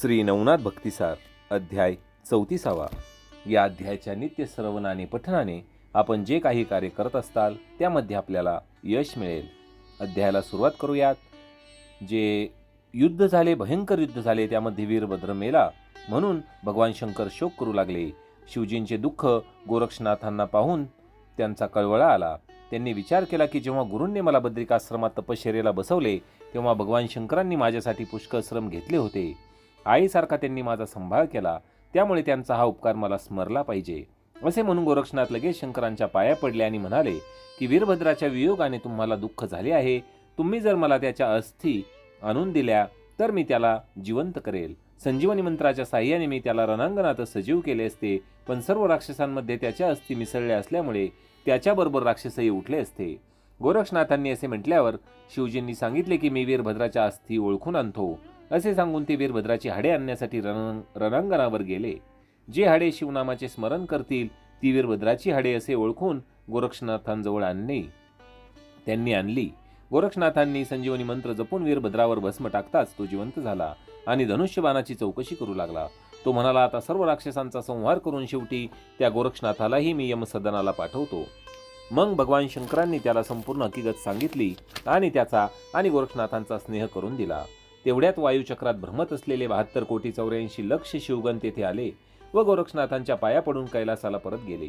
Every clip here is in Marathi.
श्री नवनाथ भक्तिसार अध्याय चौतीसावा. या अध्यायाच्या नित्य श्रवणाने पठणाने आपण जे काही कार्य करत असताल त्यामध्ये आपल्याला यश मिळेल. अध्यायाला सुरुवात करूयात. जे युद्ध झाले भयंकर युद्ध झाले त्यामध्ये वीरभद्र मेला. म्हणून भगवान शंकर शोक करू लागले. शिवजींचे दुःख गोरक्षनाथांना पाहून त्यांचा कळवळा आला. त्यांनी विचार केला की जेव्हा गुरूंनी मला बद्रिकाश्रमात तपश्चर्याला बसवले तेव्हा भगवान शंकरांनी माझ्यासाठी पुष्कळ श्रम घेतले होते. आईसारखा त्यांनी माझा सांभाळ केला. त्यामुळे त्यांचा हा उपकार मला स्मरला पाहिजे. असे म्हणून गोरक्षनाथ लगेच शंकरांच्या पाया पडले आणि म्हणाले की वीरभद्राच्या वियोगाने तुम्हाला दुःख झाले आहे. तुम्ही जर मला त्याच्या अस्थी आणून दिल्या तर मी त्याला जिवंत करेल. संजीवनी मंत्राच्या साह्याने मी त्याला रणांगणात सजीव केले असते. पण सर्व राक्षसांमध्ये त्याच्या अस्थी मिसळल्या असल्यामुळे त्याच्याबरोबर राक्षसही उठले असते. गोरक्षनाथांनी असे म्हटल्यावर शिवजींनी सांगितले की मी वीरभद्राच्या अस्थी ओळखून आणतो. असे सांगून ते वीरभद्राची हाडे आणण्यासाठी रण रणांगणावर गेले. जे हाडे शिवनामाचे स्मरण करतील ती वीरभद्राची हाडे असे ओळखून गोरक्षनाथांजवळ आणले त्यांनी आणली. गोरक्षनाथांनी संजीवनी मंत्र जपून वीरभद्रावर भस्म टाकताच तो जिवंत झाला आणि धनुष्यबाणाची चौकशी करू लागला. तो म्हणाला आता सर्व राक्षसांचा संहार करून शेवटी त्या गोरक्षनाथालाही मी यमसदनाला पाठवतो. मग भगवान शंकरांनी त्याला संपूर्ण हकीकत सांगितली आणि त्याचा आणि गोरक्षनाथांचा स्नेह करून दिला. तेवढ्यात वायुचक्रात भ्रमत असलेले बहात्तर कोटी चौऱ्याऐंशी लक्ष शिवगण तेथे आले व गोरक्षनाथांच्या पाया पडून कैलासाला परत गेले.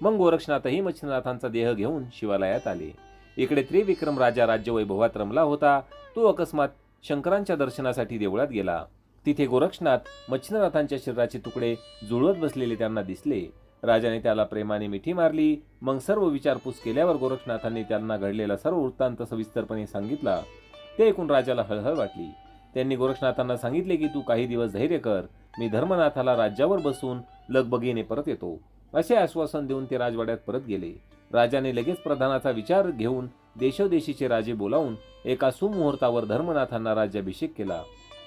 मग गोरक्षनाथही मच्छिंद्रनाथांचा देह घेऊन शिवालयात आले. इकडे त्रिविक्रम राजा राज्यवैभवात रमला होता. तो अकस्मात शंकरांच्या दर्शनासाठी देवळात गेला. तिथे गोरक्षनाथ मच्छिंद्रनाथांच्या शरीराचे तुकडे जुळवत बसलेले त्यांना दिसले. राजाने त्याला प्रेमाने मिठी मारली. मग सर्व विचारपूस केल्यावर गोरक्षनाथांनी त्यांना घडलेला सर्व वृत्तांत सविस्तरपणे सांगितला. ते ऐकून राजाला हळहळ वाटली. त्यांनी गोरक्षनाथांना सांगितले की तू काही दिवस धैर्य कर मी धर्मनाथाला राज्यावर बसून लगबगीने परत येतो. असे आश्वासन देऊन ते राजवाड्यात परत गेले. राजाने लगेच प्रधानाचा विचार घेऊन देशोदेशीचे राजे बोलावून एका सुमुहूर्तावर धर्मनाथांना राज्याभिषेक केला.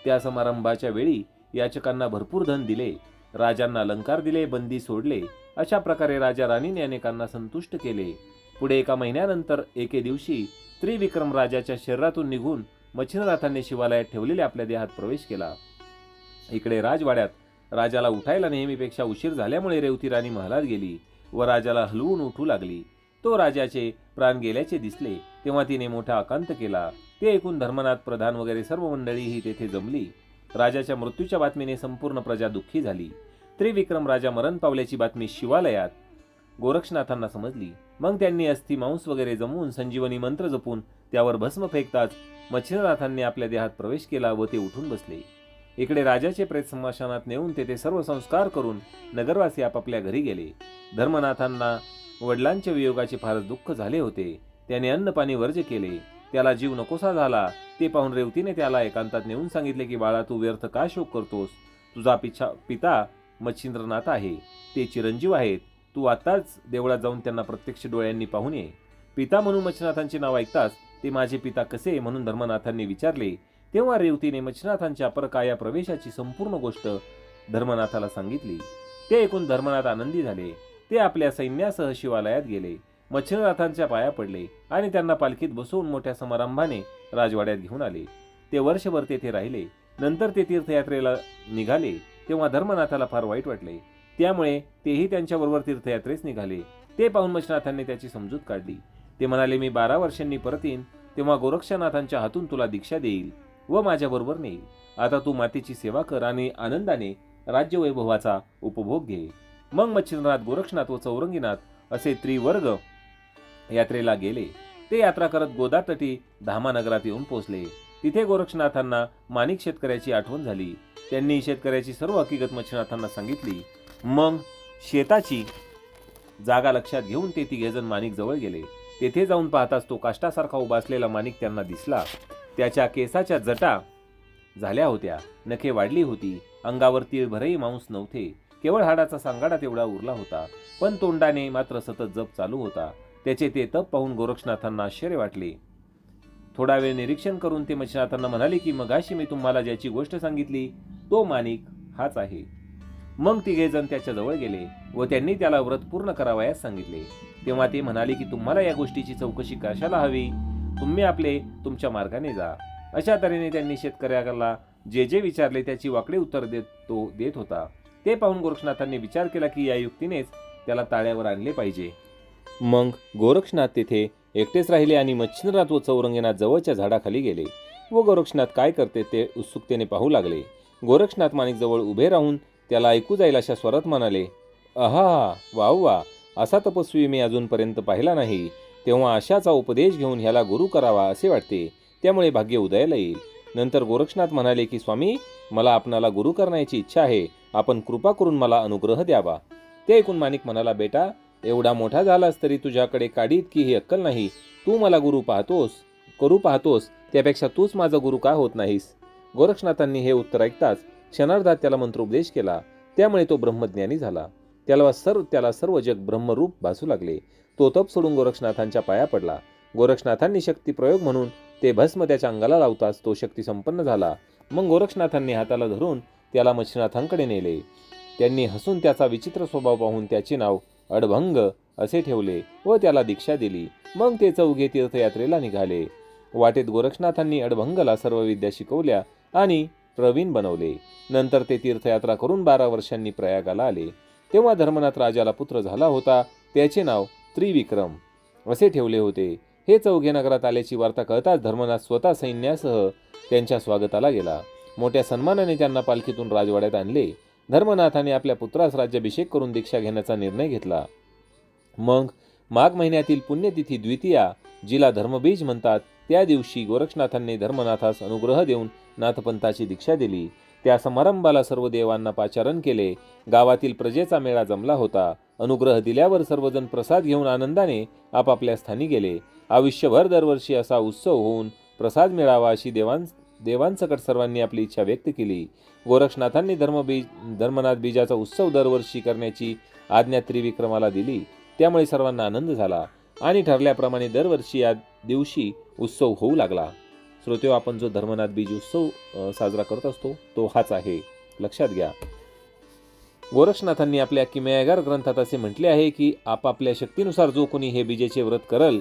त्या समारंभाच्या वेळी याचकांना भरपूर धन दिले. राजांना अलंकार दिले बंदी सोडले. अशा प्रकारे राजा राणीने अनेकांना संतुष्ट केले. पुढे एका महिन्यानंतर एके दिवशी त्रिविक्रम राजाच्या शरीरातून निघून मच्छिंद्रनाथांनी शिवालयात ठेवलेल्या आपल्या देहात प्रवेश केला. इकडे राजवाड्यात राजाला उठायला नेहमीपेक्षा उशीर झाल्यामुळे रेवती राणी महालात गेली व राजाला हलवून उठू लागली. तो राजाचे प्राण गेल्याचे दिसले तेव्हा तिने मोठा आकांत केला. ते ऐकून धर्मनाथ प्रधान वगैरे सर्व मंडळीही तेथे जमली. राजाच्या मृत्यूच्या बातमीने संपूर्ण प्रजा दुःखी झाली. त्रिविक्रम राजा मरण पावल्याची बातमी शिवालयात गोरक्षनाथांना समजली. मग त्यांनी अस्थि मांस वगैरे जमवून संजीवनी मंत्र जपून त्यावर भस्म फेकताच मच्छिंद्रनाथांनी आपल्या देहात प्रवेश केला व ते उठून बसले. इकडे राजाचे प्रेत संभाषणात नेऊन तेथे सर्व संस्कार करून नगरवासी आपापल्या घरी गेले. धर्मनाथांना वडिलांच्या वियोगाचे फारच दुःख झाले होते. त्याने अन्नपाणी वर्ज केले. त्याला जीव नकोसा झाला. ते पाहून रेवतीने त्याला एकांतात नेऊन सांगितले की बाळा तू व्यर्थ का शोक करतोस? तुझा पिछा पिता मच्छिंद्रनाथ आहे. ते चिरंजीव आहेत. तू आताच देवळात जाऊन त्यांना प्रत्यक्ष डोळ्यांनी पाहून ये. पिता म्हणून मच्छिनाथांचे नाव ऐकताच ते माझे पिता कसे म्हणून धर्मनाथांनी विचारले. तेव्हा रेवतीने मच्छनाथांच्या परकाया प्रवेशाची संपूर्ण गोष्ट धर्मनाथाला सांगितली. ते ऐकून धर्मनाथ आनंदी झाले. ते आपल्या सैन्यासह शिवालयात गेले. मच्छरनाथांच्या पाया पडले आणि त्यांना पालखीत बसवून मोठ्या समारंभाने राजवाड्यात घेऊन आले. ते वर्षभर तेथे राहिले. नंतर ते तीर्थयात्रेला निघाले. तेव्हा धर्मनाथाला फार वाईट वाटले. त्यामुळे तेही त्यांच्याबरोबर तीर्थयात्रेस निघाले. ते पाहून मच्छनाथांनी त्याची समजूत काढली. ते म्हणाले मी बारा वर्षांनी परत येईन तेव्हा गोरक्षनाथांच्या हातून तुला दीक्षा देईल व माझ्याबरोबर नेईल. आता तू मातेची सेवा कर आणि आनंदाने राज्यवैभवाचा उपभोग घे. मग मच्छिंद्रनाथ गोरक्षनाथ व चौरंगीनाथ असे त्रिवर्ग यात्रेला गेले. ते यात्रा करत गोदातटी धामानगरात येऊन पोहोचले. तिथे गोरक्षनाथांना माणिक शेतकऱ्याची आठवण झाली. त्यांनी शेतकऱ्याची सर्व हकीकत मच्छिनाथांना सांगितली. मग शेताची जागा लक्षात घेऊन ते तिघेजण माणिक जवळ गेले. तेथे जाऊन पाहताच तो काष्टासारखा उभा असलेला माणिक त्यांना दिसला. त्याच्या केसाच्या जटा झाल्या होत्या. नखे वाढली होती. अंगावर तीळभरही मांस नव्हते. केवळ हाडाचा सांगाडा तेवढा उरला होता. पण तोंडाने मात्र सतत जप चालू होता. त्याचे ते तप पाहून गोरक्षनाथांना आश्चर्य वाटले. थोडा वेळ निरीक्षण करून ते मच्छनाथांना म्हणाले की मगाशी मी तुम्हाला ज्याची गोष्ट सांगितली तो माणिक हाच आहे. मग तिघेजण त्याच्याजवळ गेले व त्यांनी त्याला व्रत पूर्ण करावयास सांगितले. तेव्हा ते म्हणाले की तुम्हाला या गोष्टीची चौकशी कशाला हवी? तुम्ही आपले तुमच्या मार्गाने जा. अशा तऱ्हेने त्यांनी शेतकऱ्याला जे जे विचारले त्याची वाकडे उत्तर देत तो देत होता. ते पाहून गोरक्षनाथांनी विचार केला की या युक्तीनेच त्याला ताळ्यावर आणले पाहिजे. मग गोरक्षनाथ तेथे एकटेच राहिले आणि मच्छिंद्रनाथ व चौरंगीनाथ जवळच्या झाडाखाली गेले व गोरक्षनाथ काय करते ते उत्सुकतेने पाहू लागले. गोरक्षनाथ माणिकजवळ उभे राहून त्याला ऐकू जाईल अशा स्वरात म्हणाले अहा वा वा असा तपस्वी मी अजूनपर्यंत पाहिला नाही. तेव्हा अशाचा उपदेश घेऊन ह्याला गुरु करावा असे वाटते. त्यामुळे भाग्य उदयाला येईल. नंतर गोरक्षनाथ म्हणाले की स्वामी मला आपणाला गुरु करण्याची इच्छा आहे. आपण कृपा करून मला अनुग्रह द्यावा. ते ऐकून माणिक म्हणाला बेटा एवढा मोठा झालास तरी तुझ्याकडे काडी इतकी ही अक्कल नाही. तू मला गुरु पाहतोस करू पाहतोस त्यापेक्षा तूच माझा गुरु का होत नाहीस? गोरक्षनाथांनी हे उत्तर ऐकताच क्षणार्धात त्याला मंत्रोपदेश केला. त्यामुळे तो ब्रह्मज्ञानी झाला. त्याला सर्व त्याला सर्व जग ब्रह्मरूप भासू लागले. तो तप सोडून गोरक्षनाथांच्या पाया पडला. गोरक्षनाथांनी शक्ती प्रयोग म्हणून ते भस्म त्याच्या अंगाला लावताच तो शक्ती संपन्न झाला. मग गोरक्षनाथांनी हाताला धरून त्याला मच्छिनाथांकडे नेले. त्यांनी हसून त्याचा विचित्र स्वभाव पाहून त्याचे नाव अडभंग असे ठेवले व त्याला दीक्षा दिली. मग ते चौघे तीर्थयात्रेला निघाले. वाटेत गोरक्षनाथांनी अडभंगला सर्व विद्या शिकवल्या आणि प्रवीण बनवले. नंतर ते तीर्थयात्रा करून बारा वर्षांनी प्रयागाला आले. तेव्हा धर्मनाथ राजाला पुत्र झाला होता. त्याचे नाव त्रिविक्रम असे ठेवले होते. हे चौघे नगरात आल्याची वार्ता कळताच धर्मनाथ स्वतः सैन्यासह त्यांच्या स्वागताला गेला. मोठ्या सन्मानाने त्यांना पालखीतून राजवाड्यात आणले. धर्मनाथाने आपल्या पुत्रास राज्याभिषेक करून दीक्षा घेण्याचा निर्णय घेतला. मग माघ महिन्यातील पुण्यतिथी द्वितीया जिला धर्मबीज म्हणतात त्या दिवशी गोरक्षनाथांनी धर्मनाथास अनुग्रह देऊन नाथपंथाची दीक्षा दिली. त्या समारंभाला सर्व देवांना पाचारण केले. गावातील प्रजेचा मेळा जमला होता. अनुग्रह दिल्यावर सर्वजण प्रसाद घेऊन आनंदाने आपापल्या स्थानी गेले. आयुष्यभर दरवर्षी असा उत्सव होऊन प्रसाद मिळावा अशी देवां देवांसकट सर्वांनी आपली इच्छा व्यक्त केली. गोरक्षनाथांनी धर्मबीज धर्मनाथ बीजाचा उत्सव दरवर्षी करण्याची आज्ञा त्रिविक्रमाला दिली. त्यामुळे सर्वांना आनंद झाला. आणि ठरल्याप्रमाणे दरवर्षी या दिवशी उत्सव होऊ लागला. श्रोतेहो आपण जो धर्मनाथ बीज उत्सव साजरा करत असतो तो हाच आहे. लक्षात घ्या. गोरक्षनाथांनी आपल्या किमयागार ग्रंथात असे म्हटले आहे की आपापल्या शक्तीनुसार जो कोणी हे बीजेचे व्रत करल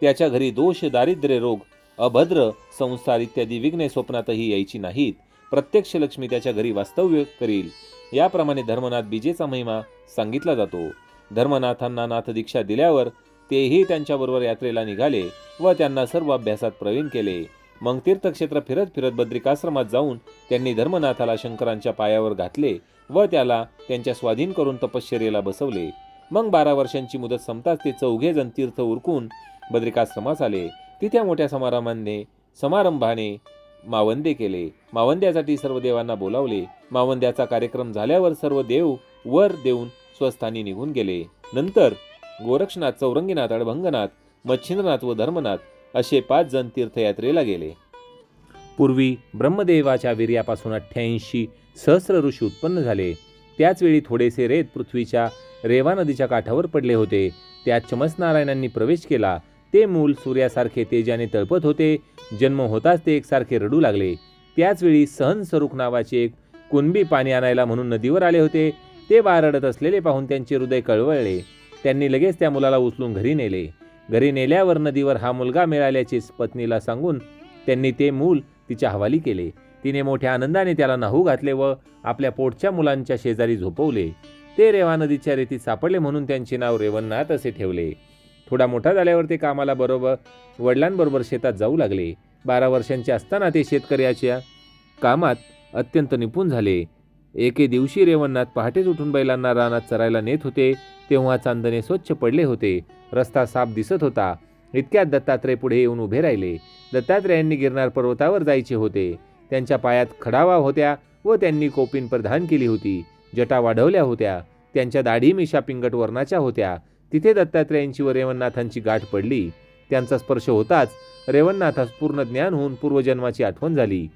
त्याच्या घरी दोष दारिद्र्य रोग अभद्र संसार इत्यादी विघ्ने स्वप्नातही यायची नाहीत. प्रत्यक्ष लक्ष्मी त्याच्या घरी वास्तव्य करील. याप्रमाणे धर्मनाथ बीजेचा महिमा सांगितला जातो. धर्मनाथांना नाथ दीक्षा दिल्यावर तेही त्यांच्याबरोबर यात्रेला निघाले व त्यांना सर्व अभ्यासात प्रवीण केले. मग तीर्थक्षेत्र फिरत फिरत बद्रिकाश्रमात जाऊन त्यांनी धर्मनाथाला शंकरांच्या पायावर घातले व त्याला त्यांच्या स्वाधीन करून तपश्चर्येला बसवले. मग बारा वर्षांची मुदत संपताच ते चौघे जण तीर्थ उरकून बद्रिकाश्रमास आले. तिथे मोठ्या समारंभाने समारंभाने मावंदे केले. मावंद्यासाठी सर्व देवांना बोलावले. मावंद्याचा कार्यक्रम झाल्यावर सर्व देव वर देऊन स्वस्थानी निघून गेले. नंतर गोरक्षनाथ चौरंगीनाथ अडभंगनाथ मच्छिंद्रनाथ व धर्मनाथ असे पाच जण तीर्थयात्रेला गेले. पूर्वी ब्रह्मदेवाच्या वीर्यापासून अठ्ठ्याऐंशी सहस्र ऋषी उत्पन्न झाले. त्याचवेळी थोडेसे रेत पृथ्वीच्या रेवा नदीच्या काठावर पडले होते. त्यात चमसनारायणांनी प्रवेश केला. ते मूल सूर्यासारखे तेजाने तळपत होते. जन्म होताच ते एकसारखे रडू लागले. त्याचवेळी सहन स्वरूप नावाचे एक कुणबी पाणी आणायला म्हणून नदीवर आले होते. ते बाळ रडत असलेले पाहून त्यांचे हृदय कळवळले. त्यांनी लगेच त्या मुलाला उचलून घरी नेले. घरी नेल्यावर नदीवर हा मुलगा मिळाल्याचे पत्नीला सांगून त्यांनी ते मूल तिच्या हवाली केले. तिने मोठ्या आनंदाने त्याला नाहू घातले व आपल्या पोटच्या मुलांच्या शेजारी झोपवले. ते रेवा नदीच्या रेतीत सापडले म्हणून त्यांचे नाव रेवणनाथ असे ठेवले. थोडा मोठा झाल्यावर ते कामाला बरोबर वडिलांबरोबर शेतात जाऊ लागले. बारा वर्षांचे असताना ते शेतकऱ्याच्या कामात अत्यंत निपुण झाले. एके दिवशी रेवणनाथ पहाटेच उठून बैलांना रानात चरायला नेत होते तेव्हा चांदणे स्वच्छ पडले होते. रस्ता साफ दिसत होता. इतक्यात दत्तात्रय पुढे येऊन उभे राहिले. दत्तात्रयांनी गिरनार पर्वतावर जायचे होते. त्यांच्या पायात खडावा होत्या व त्यांनी कोपीन प्रधान केली होती. जटा वाढवल्या होत्या. त्यांच्या दाढी मिशा पिंगट वर्णाच्या होत्या. तिथे दत्तात्रयांची व रेवणनाथांची गाठ पडली. त्यांचा स्पर्श होताच रेवणनाथास पूर्ण ज्ञान होऊन पूर्वजन्माची आठवण झाली.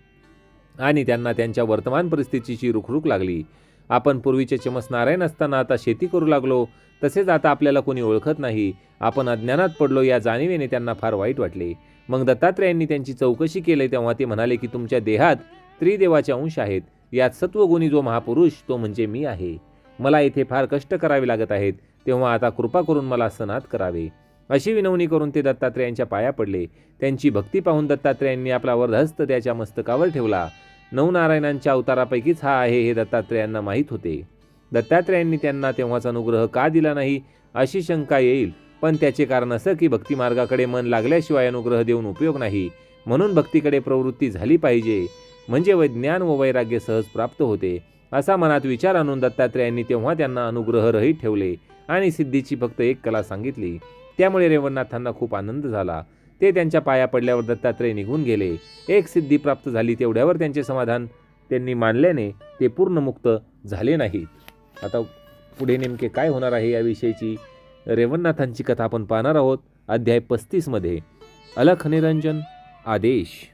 आणि त्यांना त्यांच्या वर्तमान परिस्थितीची रुखरुख लागली. आपण पूर्वीचे चमस नारायण असताना आता शेती करू लागलो. तसेच आता आपल्याला कोणी ओळखत नाही. आपण अज्ञानात पडलो या जाणीवेने त्यांना फार वाईट वाटले. मग दत्तात्रयांनी त्यांची चौकशी केली तेव्हा ते म्हणाले की तुमच्या देहात त्रिदेवाचे अंश आहेत. यात सत्वगुणी जो महापुरुष तो म्हणजे मी आहे. मला इथे फार कष्ट करावे लागत आहेत. तेव्हा आता कृपा करून मला सनात करावे. अशी विनवणी करून ते दत्तात्रयांच्या पाया पडले. त्यांची भक्ती पाहून दत्तात्रयांनी आपला वरदहस्त त्याच्या मस्तकावर ठेवला. नवनारायणांच्या अवतारापैकीच हा आहे हे दत्तात्रेयांना माहीत होते. दत्तात्रेयांनी त्यांना तेव्हाचा अनुग्रह का दिला नाही अशी शंका येईल. पण त्याचे कारण असं की भक्तिमार्गाकडे मन लागल्याशिवाय अनुग्रह देऊन उपयोग नाही. म्हणून भक्तीकडे प्रवृत्ती झाली पाहिजे. म्हणजे वैज्ञान व वैराग्य सहज प्राप्त होते. असा मनात विचार आणून दत्तात्रेयांनी तेव्हा त्यांना अनुग्रहरहित ठेवले आणि सिद्धीची फक्त एक कला सांगितली. त्यामुळे रेवणनाथांना खूप आनंद झाला. ते त्यांच्या पाया पडल्यावर दत्तात्रेय निघून गेले. एक सिद्धी प्राप्त झाली तेवढ्यावर त्यांचे समाधान त्यांनी मानल्याने ते पूर्ण मुक्त झाले नाहीत. आता पुढे नेमके काय होणार आहे याविषयीची रेवणनाथांची कथा आपण पाहणार आहोत. अध्याय पस्तीसमध्ये अलख निरंजन आदेश.